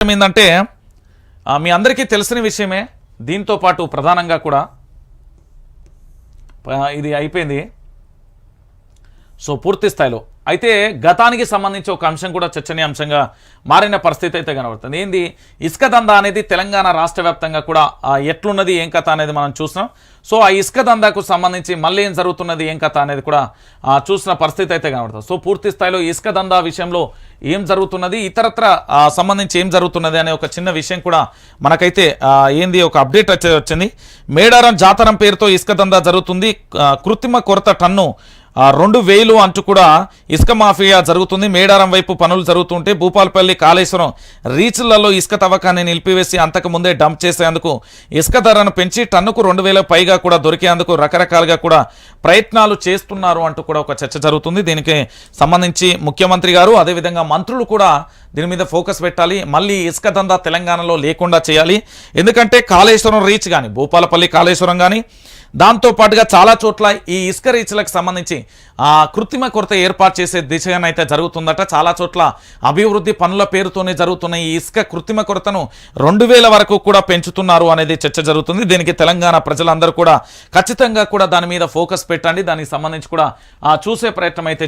ఏంటంటే ఆ, మీ అందరికీ తెలిసిన విషయమే దీంతో పాటు ప్రధానంగా కూడా ఇది అయిపోయింది. సో పూర్తి స్థాయిలో. అయితే గతానికి సంబంధించి ఒక అంశం కూడా చర్చనీయాంశంగా మారిన పరిస్థితి అయితే కనబడుతుంది. ఏంది? ఇసుక దందా అనేది తెలంగాణ రాష్ట్ర వ్యాప్తంగా కూడా ఎట్లున్నది ఏం కథ అనేది మనం చూసినాం సో ఆ ఇసుక దందాకు సంబంధించి మళ్ళీ ఏం జరుగుతున్నది ఏం కథ అనేది కూడా చూసిన పరిస్థితి అయితే కనబడుతుంది. సో పూర్తి స్థాయిలో ఇసుక దందా విషయంలో ఏం జరుగుతున్నది ఇతరత్ర సంబంధించి ఏం జరుగుతున్నది అనే ఒక చిన్న విషయం కూడా మనకైతే ఏంది ఒక అప్డేట్ వచ్చే వచ్చింది. మేడారం జాతరం పేరుతో ఇసుక దందా జరుగుతుంది. కృత్రిమ కొరత టన్ను రెండు వేలు అంటూ కూడా ఇసుక మాఫియా జరుగుతుంది. మేడారం వైపు పనులు జరుగుతుంటే భూపాలపల్లి కాళేశ్వరం రీచ్లలో ఇసుక తవ్వకాన్ని నిలిపివేసి అంతకుముందే డంప్ చేసేందుకు ఇసుక ధరను పెంచి టన్నుకు రెండు పైగా కూడా దొరికేందుకు రకరకాలుగా కూడా ప్రయత్నాలు చేస్తున్నారు అంటూ కూడా ఒక చర్చ జరుగుతుంది. దీనికి సంబంధించి ముఖ్యమంత్రి గారు అదేవిధంగా మంత్రులు కూడా దీని మీద ఫోకస్ పెట్టాలి. మళ్ళీ ఇసుక దందా తెలంగాణలో లేకుండా చేయాలి. ఎందుకంటే కాళేశ్వరం రీచ్ కానీ భూపాలపల్లి కాళేశ్వరం కానీ దాంతో పాటుగా చాలా చోట్ల ఈ ఇసుక రీచ్లకు సంబంధించి ఆ కృత్రిమ కొరత ఏర్పాటు చేసే దిశగానైతే జరుగుతుందట. చాలా చోట్ల అభివృద్ధి పనుల పేరుతోనే జరుగుతున్న ఈ ఇసుక కృత్రిమ కొరతను రెండు వేల వరకు కూడా పెంచుతున్నారు అనేది చర్చ జరుగుతుంది. దీనికి తెలంగాణ ప్రజలందరూ కూడా ఖచ్చితంగా కూడా దాని మీద ఫోకస్ పెట్టండి. దానికి సంబంధించి కూడా చూసే ప్రయత్నం అయితే